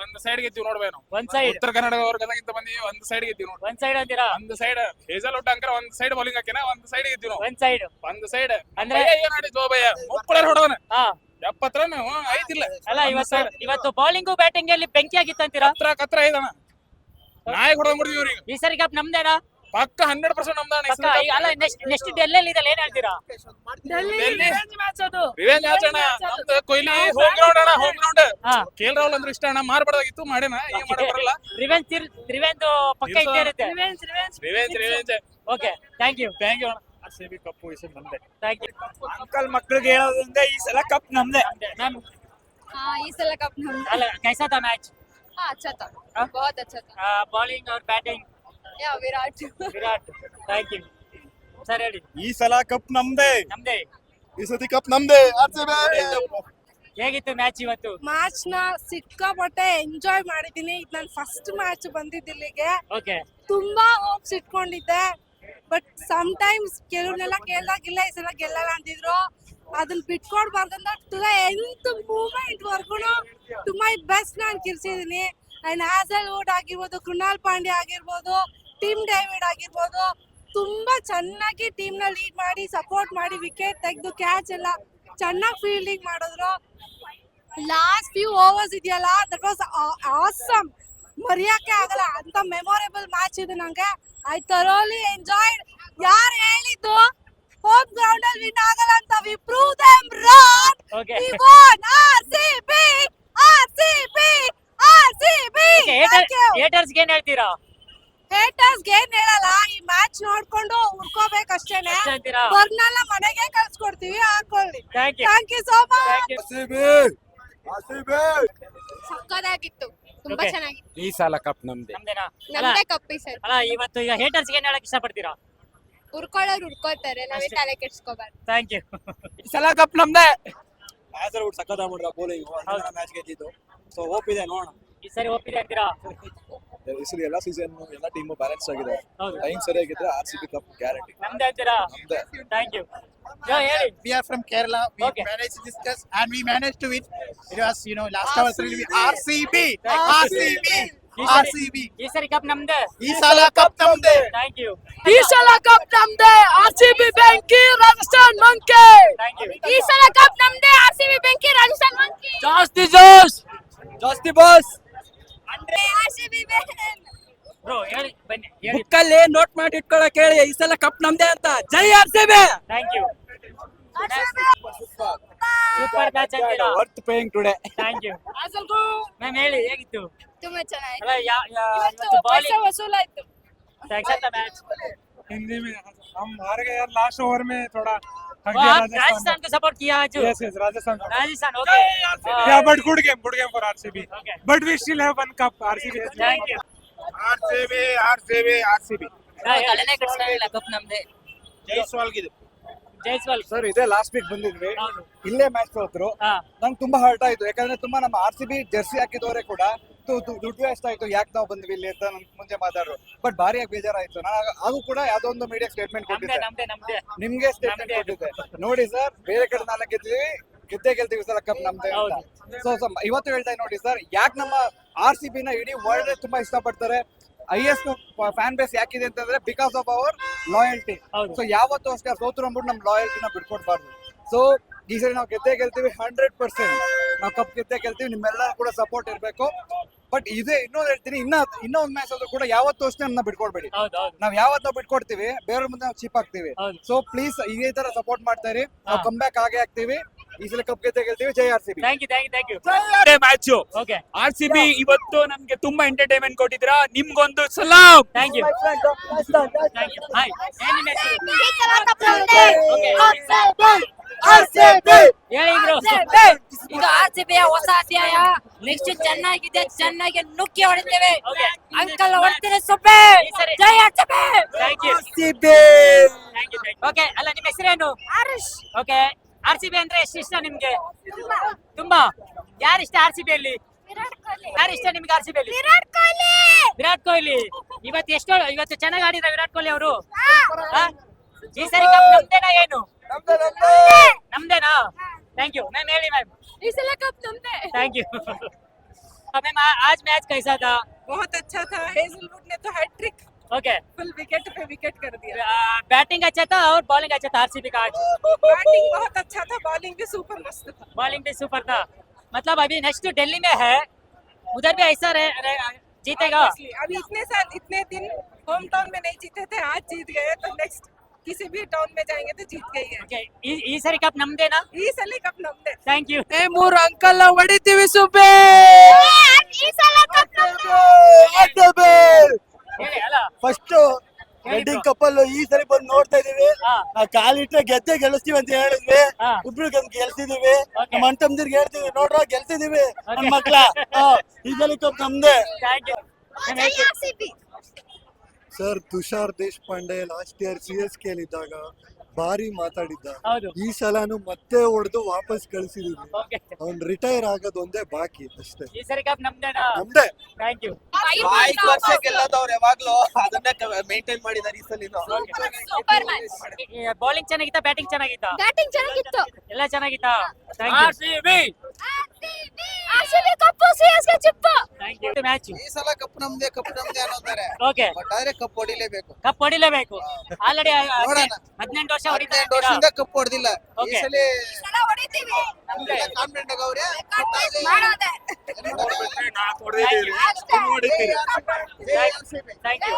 ಒಂದ್ ಸೈಡ್ ಗೆದ್ದೀವಿ ನೋಡ್ಬೇಕು ಒಂದ್ ಸೈಡ್ ಉತ್ತರ ಕನ್ನಡ ಗದಗಿಂತ ಬಂದಿವಿ ಒಂದ್ ಸೈಡ್ ಗೆದ್ದೀವಿ ನೋಡಿ ಒಂದ್ ಸೈಡ್ ಅಂತೀರಾ? ಒಂದ್ ಸೈಡ್ ಹೇಸಲ್ ಔಟ್ ಅಂಕರ ಒಂದ್ ಸೈಡ್ ಬೌಲಿಂಗ್ ಹಾಕಿನ ಒಂದ್ ಸೈಡ್ ಗೆದ್ದೀವಿ ನಾವು. ಒಂದ್ ಸೈಡ್ ಒಂದ್ ಸೈಡ್ ಅಂದ್ರೆ- ಏನ್ ಆಡಿದ್ವು ಭಯ? ಮುಕ್ಕಳರ್ ಹೊಡವನ? ಹಾ. ಎಪ್ಪತ್ತರ ನಾವು ಐತಿಲ್ಲ ಅಲ್ಲ ಇವತ್ತು ಇವತ್ತು ಬೌಲಿಂಗು ಬ್ಯಾಟಿಂಗ್ ಅಲ್ಲಿ ಬೆಂಕಿ ಆಗಿತ್ತಂತೀರಾ ಹತ್ರ ಕತ್ರ ಐದಣ ನಾಯಿ ಹೊಡೆದ್ ಬಿಡ್ತೀವಿ ಇವ್ರಿಗೆ. ಈ ಸರಿ ಕಪ್ ನಮ್ದೇನಾ? ಪಕ್ಕ ಹಂಡ್ರೆಡ್ ಪರ್ಸೆಂಟ್ ನಮ್ದ ಪಕ್ಕ ಈಗ ಅಲ್ಲ ನೆಕ್ಸ್ಟ್ ನೆಕ್ಸ್ಟ್ ಡೆಲ್ಲಿ ಇದಲ್ಲ ಏನ್ ಹೇಳ್ತೀರಾ ರಿವೆಂಜ್ ಮ್ಯಾಚ್ ಅಣ್ಣ ನಮ್ದು ಕೊಹ್ಲಿ ಹೋಮ್ ಗ್ರೌಂಡ್ ಅಣ್ಣ ಹೋಮ್ ಗ್ರೌಂಡ್ ಹಾ ಕೇಲ್ ರಾಹುಲ್ ಅಂದ್ರೆ ಇಷ್ಟ ಅಣ್ಣ ಮಾರ್ಬಾರ್ದಾಗಿತ್ತು ಮಾಡೇನ ಈಗ ಮಾಡಕ್ ಬರಲ್ಲ ರಿವೆಂಜ್ ರಿವೆಂಜ್ ಪಕ್ಕ ಇದ್ದೇ ಇರುತ್ತೆ revenge revenge okay thank you thank you ಅಣ್ಣ ಆರ್ ಸಿ ಬಿ ಕಪ್ಪು ಈ ಸಲ ನಮ್ದೆ ಥ್ಯಾಂಕ್ ಯು ಅಂಕಲ್ ಮಕ್ಳಿಗೆ ಹೇಳೋದ್ರಿಂದ ಈ ಸಲ ಕಪ್ ನಮ್ದೆ ಮ್ಯಾಮ್ हाँ इस साल कप हम ಅಲ್ಲ कैसा था मैच हाँ अच्छा था हाँ? बहुत अच्छा था बॉलिंग और batting yeah Virat. Virat thank you sir ಹೇಳಿ. ಈ ಸಲ ಕಪ್ ನಮ್ದೇ. ನಮ್ದೇ. ಈ ಸತಿ ಕಪ್ ನಮ್ದೇ. ಹೇಗಿತ್ತು ಮ್ಯಾಚ್ ಇವತ್ತು? ಮ್ಯಾಚ್ನ ಸಿಕ್ಕಾಪಟ್ಟೆ ಎಂಜಾಯ್ ಮಾಡಿದೀನಿ ಇದು ನನ್ನ ಫಸ್ಟ್ ಮ್ಯಾಚ್ ಬಂದಿದ್ದು ಇಲ್ಲಿಗೆ. ಓಕೆ ತುಂಬಾ ಹೋಪ್ಸ್ ಇಟ್ಕೊಂಡಿದ್ದೆ. ಬಟ್ ಸಮ್ ಟೈಮ್ಸ್ ಕೆಲವ್ನೆಲ್ಲ ಗೆಲ್ಲಾಗಿಲ್ಲ ಈ ಸಲ ಗೆಲ್ಲಲ್ಲ ಅಂತಿದ್ರು ಅದನ್ನ ಬಿಟ್ಕೊಡ್ಬಾರ್ದಂತ ತುಲಾ ಎಂತ ಮೂಮೆಂಟ್ ವರ್ಗುನು ತುಂಬಾ ಬೆಸ್ಟ್ ನಾನು ಕಿರ್ಸಿದೀನಿ ಅಂಡ್ ಆಸ್ ಅಲ್ ಆಗಿರ್ಬೋದು ಕೃಣಾಲ್ ಪಾಂಡ್ಯ ಆಗಿರ್ಬೋದು ಟೀಮ್ ಡೇವಿಡ್ ಆಗಿರ್ಬೋದು ತುಂಬಾ ಚೆನ್ನಾಗಿ ಟೀಮ್ನ ಲೀಡ್ ಮಾಡಿ ಸಪೋರ್ಟ್ ಮಾಡಿ ವಿಕೆಟ್ ತೆಗೆದು ಕ್ಯಾಚ್ ಎಲ್ಲ ಚೆನ್ನಾಗಿ ಫೀಲ್ಡಿಂಗ್ ಮಾಡಿದ್ರು. ಲಾಸ್ಟ್ ಫ್ಯೂ ಓವರ್ಸ್ ಇದೆಯಲ್ಲ ದಟ್ ವಾಸ್ ಆಸಮ್ ಮರೆಯಕ್ಕೆ ಆಗಲ್ಲ ಅಂತ ಮೆಮೊರೇಬಲ್ ಮ್ಯಾಚ್ ಇದು ನಂಗೆ. ಐ ಥರೋಲಿ ಎಂಜಾಯ್ಡ್ ಯಾರು ಹೇಳಿದ್ದು? ಹೋಮ್ ಗ್ರೌಂಡ್ ಅಲ್ಲಿ ವಿನ್ ಆಗಲ್ಲ ಅಂತ we prove them wrong we won R C B ಹೇಟರ್ಸ್ಗೆ ಏನು ಹೇಳ್ತೀರಾ? ಈ ಮ್ಯಾಚ್ ನೋಡ್ಕೊಂಡು ಉಳ್ಕೋಬೇಕಷ್ಟೇನೆ ಅಷ್ಟೇ ಅಂತೀರಾ? ಬರ್ನೆಲ್ಲ ಮನೆಗೆ ಕಳ್ಸ್ಕೊಡ್ತೀವಿ ಹಾಕೊಳ್ಳಿ. Thank you thank you so much ಸಕ್ಕದಾಗಿತ್ತು ತುಂಬಾ Okay. ಚೆನ್ನಾಗಿತ್ತು. ಈ ಸಲ ಕಪ್ ನಮ್ದೆ. ನಮ್ದೇನಾ? ಅಲ್ಲ ನಮ್ದೇ ಕಪ್ಪಿ ಸರ್ ಅಲ್ಲ ಇವತ್ತು ಈಗ ಹೇಟರ್ಸ್ ಏನ್ ಹೇಳಕ್ ಇಷ್ಟಪಡ್ತೀರಾ? ಉರ್ಕೊಳ್ಳೋರು ಉರ್ಕೋತಾರೆ ನಾವೇ ಅಷ್ಟೇ. ತಲೆ ಕೆಡ್ಸ್ಕೋಬಾರ್ದು. ಥ್ಯಾಂಕ್ ಯು ಈ ಸಲ ಕಪ್ ನಮ್ದೆ. ಹ್ಯಾಸಲ್ವುಡ್ ಸಖತ್ ಮಾಡ್ರ ಬೌಲಿಂಗ್ ಮ್ಯಾಚ್ ಗೆದ್ದಿದ್ದು. ಸೊ ಹೋಪ್ ಇದೆ ನೋಡೋಣ. ಈ ಸರಿ ಒಪ್ಪಿದೆ ಅಂತೀರಾ? ಈ ಸಲ ಎಲ್ಲ ಸೀಸನ್ ಎಲ್ಲ ಟೀಮ್ ಬ್ಯಾಲೆನ್ಸ್ ಆಗಿದೆ. ಹೌದು. Time ಸರಿಯಾಗಿದ್ರೆ R C B cup guarantee ನಮ್ದೇ ಅಂತೀರಾ? ನಮ್ದೇ. ಥ್ಯಾಂಕ್ ಯು ಹೇಳಿ. We are from Kerala. We Okay. managed to discuss and we managed to win. It was, you know, last hour three. RCB. RCB. ಈ ಸರಿ- RCB. ಈ ಸರಿ cup ನಮ್ದೇ. ಈ ಸಲ ಕಪ್ ನಮ್ದೆ. ಥ್ಯಾಂಕ್ ಯು ಈ ಸಲ ಕಪ್ ನಮ್ದೆ. ಆರ್ ಸಿ ಬಿ ಬೆಂಕಿ ರಾಜಸ್ಥಾನ್ ಮಂಕಿ ಥ್ಯಾಂಕ್ ಯು ಈ ಸಲ ಕಪ್ ನಮ್ದೆ. ಆರ್ ಸಿ ಬಿ ಬೆಂಕಿ ರಾಜಸ್ಥಾನ್ ಮಂಕಿ ಜಾಸ್ತಿ ಜೋಶ್ ಜಾಸ್ತಿ ಬಾಸ್ ಬುಕ್ಕಲ್ಲಿ ನೋಟ್ ಮಾಡಿ ಇಟ್ಕೊಳಕ್ ಹೇಳಿ ಈ ಸಲ ಕಪ್ ನಮ್ದೇ ಅಂತ ಜೈ R C B thank you super match ಅಂತೀರಾ worth paying today thank you ma'am ಹೇಳಿ ಹೇಗಿತ್ತು ತುಂಬಾ ಚೆನ್ನಾಗಿತ್ತು ಅಲ್ಲ ಯಾ ಯಾ- ಇವತ್ತು ಇವತ್ತು ಪೈಸೆ ಬಾಲಿಂಗ್ ವಸೂಲಾಯ್ತು ಥ್ಯಾಂಕ್ಸ್ ಅಂತ ಮ್ಯಾಚ್ हिंदी में हम हार गए यार लास्ट ओवर में थोड़ा थक वो गया आप राजस्थान राजस्थान को सपोर्ट किया आज yes yes Rajasthan Rajasthan okay yeah but good game good game for RCB Okay. but we still have one cup RCB has thank you RCB. RCB. RCB. ತಲೆನೇ ಕಟ್ಸ್ಕೊಳ್ಳಿಲ್ಲ cup ನಮ್ದೆ ಜೈಸ್ವಾಲ್ಗಿದೆ ಜೈಸ್ವಾಲ್. ಸರ್ ಇದೇ ಲಾಸ್ಟ್ ವೀಕ್ ಬಂದಿದ್ವಿ. ಹೌದು. ಇಲ್ಲೇ match ಸೋತ್ರು. ಹಾ. ನಂಗೆ ತುಂಬಾ hurt ಆಯ್ತು. ಯಾಕಂದ್ರೆ ತುಂಬಾ ನಮ್ಮ ಆರ್ ಸಿ ಬಿ ಜರ್ಸಿ ಹಾಕಿದವರೇ ಕೂಡ ದು- ದುಡ್ಡು ವೇಸ್ಟ್ ಆಯ್ತು. ಯಾಕೆ ನಾವು ಬಂದ್ವಿ ಇಲ್ಲಿ ಅಂತ ನನ್ ಮುಂದೆ ಮಾತಾಡ್ರು. ಬಟ್ ಭಾರಿಯಾಗಿ ಬೇಜಾರಾಯ್ತು. ನಾನು ಆಗೂ ಕೂಡ ಯಾವ್ದೋ ಒಂದು ಮೀಡಿಯಾ ಸ್ಟೇಟ್ಮೆಂಟ್ ನಮ್ದೆ ಕೊಟ್ಟಿದ್ದೆ. ನಮ್ದೆ ನಮ್ದೆ. ನಿಮ್ಗೆ ಸ್ಟೇಟ್ಮೆಂಟ್ ಕೊಟ್ಟಿದ್ದೆ. ನೋಡಿ ಸರ್ ಬೇರೆ ಕಡೆ ನಾಲ್ಕು ಗೆದ್ದೀವಿ ಗೆದ್ದೇ ಗೆಲ್ತೀವಿ ಸರ್ ಕಪ್ ನಮ್ದೇ ಹೌದು. ಸೊ ಇವತ್ತು ಹೇಳ್ತಾ ಇದ್ದೀನಿ ನೋಡಿ ಸರ್ ಯಾಕೆ ನಮ್ಮ ಆರ್ ಸಿ ಬಿ ನ ಇಡೀ ವರ್ಲ್ಡ್ ತುಂಬಾ ಇಷ್ಟಪಡ್ತಾರೆ? ಹೈಯೆಸ್ಟ್ ಫ್ಯಾನ್ ಬೇಸ್ ಯಾಕಿದೆ ಅಂತಂದ್ರೆ because of hour loyalty. So ಯಾವತ್ತೂ ಅಷ್ಟೇ ಸೋತ್ರ ಅಂದ್ಬಿಟ್ಟು ನಮ್ಮ ಲಾಯಲ್ಟಿನ ಬಿಟ್ಕೊಡ್ಬಾರ್ದು. ಸೊ ಈ ಸರಿ ನಾವು ಗೆದ್ದೇ ಗೆಲ್ತೀವಿ ಹಂಡ್ರೆಡ್ ಪರ್ಸೆಂಟ್ ನಾವು ಕಪ್ ಗೆದ್ದೇ ಗೆಲ್ತೀವಿ ನಿಮ್ಮೆಲ್ಲರೂ ಕೂಡ ಸಪೋರ್ಟ್ ಇರಬೇಕು. ಬಟ್ ಇದೇ ಇನ್ನೊಂದು ಹೇಳ್ತೀನಿ ಇನ್ನ ಇನ್ನೊಂದು ಒಂದು ಮ್ಯಾಚ್ ಆದ್ರೂ ಕೂಡ ಯಾವತ್ತೂ ಅಷ್ಟೇ ನಮ್ಮನ್ನ ಬಿಟ್ಕೊಡ್ಬೇಡಿ ನಾವ್ ಯಾವತ್ತೂ ಬಿಟ್ಕೊಡ್ತೀವಿ ಬೇರೆ ಮುಂದೆ ನಾವು ಚೀಪ್ ಆಗ್ತೀವಿ. ಸೊ ಪ್ಲೀಸ್ ಇದೇ ತರ ಸಪೋರ್ಟ್ ಮಾಡ್ತಾ ಇರಿ. ನಾವು ಕಮ್ ಬ್ಯಾಕ್ ಆಗೇ ಆಗ್ತೀವಿ. ಈ ಸಲ ಕಪ್ ಗೆದ್ದೇ ಗೆಲ್ತೀವಿ ಜೈ R C B thank you thank you thank you match okay R C B ಇವತ್ತು ನಮ್ಗೆ ತುಂಬಾ ಎಂಟರ್ಟೈನ್ಮೆಂಟ್ ಕೊಟ್ಟಿದ್ರ ನಿಮ್ಗೊಂದು ಸಲಾಂ thank you thank you hi ಹೇಳಿ ಬ್ರೋ ಇದು ಆರ್ ಸಿ ಬಿಯ ಹೊಸ ಅಧ್ಯಾಯ ನೆಕ್ಸ್ಟ್ ಚೆನ್ನಾಗಿದೆ ಚೆನ್ನಾಗಿ ನುಕ್ಕಿ ಹೊಡಿತೇವೆ ಓಕೆ ಅಂಕಲ್ ಹೊಡ್ತೀನಿ ಸುಬ್ಬೆ ಜೈ R C B thank you okay ಅಲ್ಲ ನಿಮ್ಮ ಹೆಸರೇನು ಓಕೆ ಆರ್ ಸಿ ಬಿ ಅಂದ್ರೆ ಎಷ್ಟು ಇಷ್ಟ ನಿಮ್ಗೆ ತುಂಬಾ ಯಾರು ಇಷ್ಟ ಆರ್ ಸಿ ಬಿ ಅಲ್ಲಿ ಯಾರು ಇಷ್ಟ ನಿಮ್ಗೆ ಆರ್ ಸಿ ಬಿ ಅಲ್ಲಿ ವಿರಾಟ್ ಕೊಹ್ಲಿ ವಿರಾಟ್ ಕೊಹ್ಲಿ ಇವತ್ತು ಎಷ್ಟು ಇವತ್ತು ಚೆನ್ನಾಗಿ ಆಡಿದ್ರ ವಿರಾಟ್ ಕೊಹ್ಲಿ ಅವರು ಈ ಸರಿ ಕಪ್ ನಮ್ದೇನಾ ಏನು ನಮ್ದೇನಾ ಥ್ಯಾಂಕ್ ಯು ಮ್ಯಾಮ್ ಹೇಳಿ ಮ್ಯಾಮ್ ಈ ಸಲ ಕಪ್ ನಮ್ದೇ थैंक यू मैम आज मैच कैसा था बहुत अच्छा था हेजलवुड ने तो हैट्रिक ओके फुल विकेट पे विकेट कर दिया बैटिंग अच्छा था और बॉलिंग अच्छा था आरसीबी का आज बैटिंग बहुत अच्छा था बॉलिंग भी सुपर मस्त था बॉलिंग भी सुपर था मतलब अभी नेक्स्ट दिल्ली में है उधर भी ऐसा रहे, रहे, जीतेगा Obviously, अभी इतने साल इतने दिन होम टाउन में नहीं जीते थे आज जीत गए तो नेक्स्ट किसी भी टाउन में जाएंगे तो जीत गई है ओके ಈ ಈ ಸರಿ ಕಪ್ ನಮ್ದೇನಾ ಈ ಸಲ ಕಪ್ ನಮ್ದೆ ಥ್ಯಾಂಕ್ ಯು ಮೂರು ಅಂಕಲ್ ಹೊಡಿತೀವಿ ಸುಬ್ಬೆ ಈ ಸಲ ಕಪ್ ಹೇಳಿ ಅಲ್ಲ ಫಸ್ಟ್ ವೆಡ್ಡಿಂಗ್. ಕಪಲ್ ಈ ಸರಿ ಬಂದು ನೋಡ್ತಾ ಇದೀವಿ ಕಾಲಿಟ್ರೆ ಗೆದ್ದೆ ಗೆಲ್ಲಿಸ್ತೀವಿ ಅಂತ ಹೇಳಿದ್ವಿ. ಇಬ್ರು ಗೆಲ್ಸಿದೀವಿ. ನಮ್ಮ ಅಣ್ಣ ತಮ್ಮದಿರ್ಗೆ ಹೇಳ್ತೀವಿ ನೋಡ್ರ ಗೆಲ್ಸಿದೀವಿ. ನನ್. ಮಕ್ಳ. ಈ ಸಲ ಕಪ್ ನಮ್ದೆ sir Tushar Deshpande last year C S ಇದ್ದಾಗ ಭಾರಿ ಮಾತಾಡಿದ್ದ. ಹೌದು. ಈ ಸಲನು ಮತ್ತೆ ಹೊಡೆದು ವಾಪಸ್ ಕಳಿಸಿದೀವಿ. ಓಕೆ ಅವ್ನ್ ರಿಟೈರ್ ಆಗೋದು ಒಂದೇ ಬಾಕಿ ಅಷ್ಟೇ. ಈ ಸರಿ ಕಪ್ ನಮ್ದೇನಾ ನಮ್ದೇ. ಥ್ಯಾಂಕ್ ಯು ಐದು ವರ್ಷ ಗೆಲ್ಲದವ್ರು ಯಾವಾಗ್ಲೂ ಅದನ್ನ ಮೇಂಟೈನ್ ಮಾಡಿದಾರೆ ಈ ಸಲ ಸೂಪರ್ ಮ್ಯಾಚ್ ಬೌಲಿಂಗ್ ಚೆನ್ನಾಗಿತ್ತಾ? ಬ್ಯಾಟಿಂಗ್ ಚೆನ್ನಾಗಿತ್ತಾ? ಬ್ಯಾಟಿಂಗ್ ಚೆನ್ನಾಗಿತ್ತು. ಎಲ್ಲ ಚೆನ್ನಾಗಿತ್ತಾ? ಥ್ಯಾಂಕ್ ಯು ಮ್ಯಾಚ್ ಈ ಸಲ ಕಪ್ ನಮ್ದೇ ಕಪ್ ನಮ್ದೇ ಅನ್ನೋತಾರೆ ಓಕೆ ಬಟ್ ಆದ್ರೆ ಕಪ್ ಹೊಡಿಲೇಬೇಕು. ಕಪ್ ಹೊಡಿಲೇಬೇಕು ಆಲ್ರೆಡಿ ನೋಡೋಣ. ಹದಿನೆಂಟು ವರ್ಷ ಹೊಡಿತಾ ಹದಿನೆಂಟು ವರ್ಷದಿಂದ ಕಪ್ ಹೊಡೆದಿಲ್ಲ. ಈ ಸಲ ಸಲ ಸಲ ಹೊಡಿತೀವಿ. ಕಾನ್ಫಿಡೆಂಟ್ ಆಗವ್ರೆ ಮಾಡೋದೆ. Thank you thank you